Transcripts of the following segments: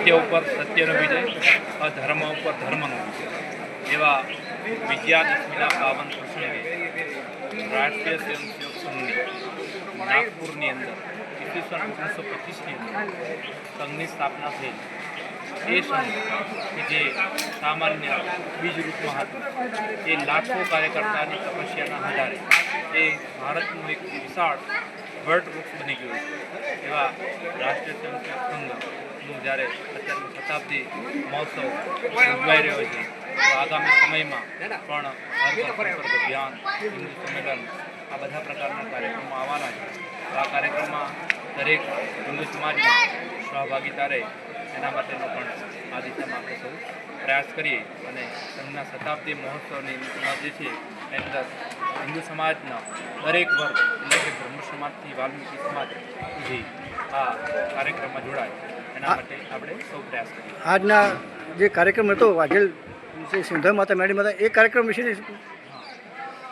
સત્ય ઉપર સત્યનો વિજય અધર્મ ઉપર ધર્મનો વિજય એવા વિજયાદશમીના પાવન પ્રસંગે રાષ્ટ્રીય સ્વયંસેવક સંઘની નાગપુરની અંદર, ઈસવીસન ઓગણીસો પચીસની અંદર સંઘની સ્થાપના થઈ એ સંઘ જે સામાન્ય બીજ રૂપમાં હતું, એ લાખો કાર્યકર્તાની તપસ્યાના આધારે એ ભારતનું એક વિશાળ વટ બની ગયું છે એવા રાષ્ટ્રીય સ્વયંસેવક સંઘનું જ્યારે અત્યારનું શતાબ્દી મહોત્સવ ઉજવાઈ રહ્યો છે, તો આગામી સમયમાં પણ અભિયાન, હિન્દુ સંમેલન, આ બધા પ્રકારના કાર્યક્રમો આવવાના છે. આ કાર્યક્રમમાં દરેક હિન્દુ સમાજમાં સહભાગીતા રહે, એના માટેનો પણ આ દિશામાં આપણે સૌ પ્રયાસ કરીએ અને તેમના શતાબ્દી મહોત્સવની જે છે, એની અંદર હિન્દુ સમાજના દરેક વર્ગ એટલે કે બ્રહ્મ સમાજથી વાલ્મીકી સમાજ સુધી આ કાર્યક્રમમાં જોડાય. એના માટે આપણે સૌ પ્રયાસ કરીએ. આજના જે કાર્યક્રમ હતો વાઘેલ વિશે સિંધા માતા મેડી માતા એ કાર્યક્રમ વિશે.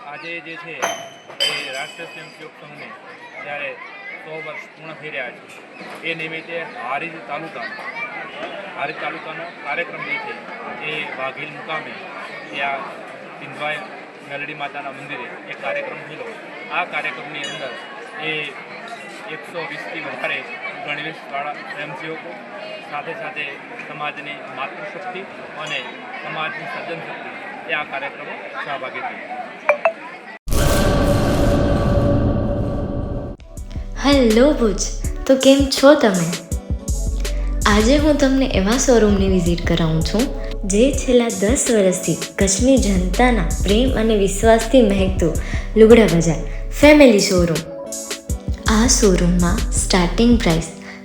આજે જે છે એ રાષ્ટ્રીય સ્વયંસેવક સંઘને જ્યારે સો વર્ષ પૂર્ણ થઈ રહ્યા છે એ નિમિત્તે હારીજ તાલુકાનો હારીજ તાલુકાનો કાર્યક્રમ જે છે એ વાઘીલ મુકામે ત્યાં આ સિંધવાઈ મેલડી માતાના મંદિરે એ કાર્યક્રમ થયેલો આ કાર્યક્રમની અંદર એ એકસો વીસથી વધારે ગણવેશવાળા સ્વયંસેવકો સાથે સાથે સમાજની માતૃશક્તિ અને સમાજની સર્જન એ આ કાર્યક્રમો સહભાગી થઈ હેલો ભુજ, તો કેમ છો તમે? આજે હું તમને એવા શોરૂમની વિઝિટ કરાવું છું, જે છેલ્લા દસ વર્ષથી કચ્છની જનતાના પ્રેમ અને વિશ્વાસથી મહેકતું લુગડા બજાર, ફેમિલી શોરૂમ. આ શોરૂમમાં સ્ટાર્ટિંગ પ્રાઇસ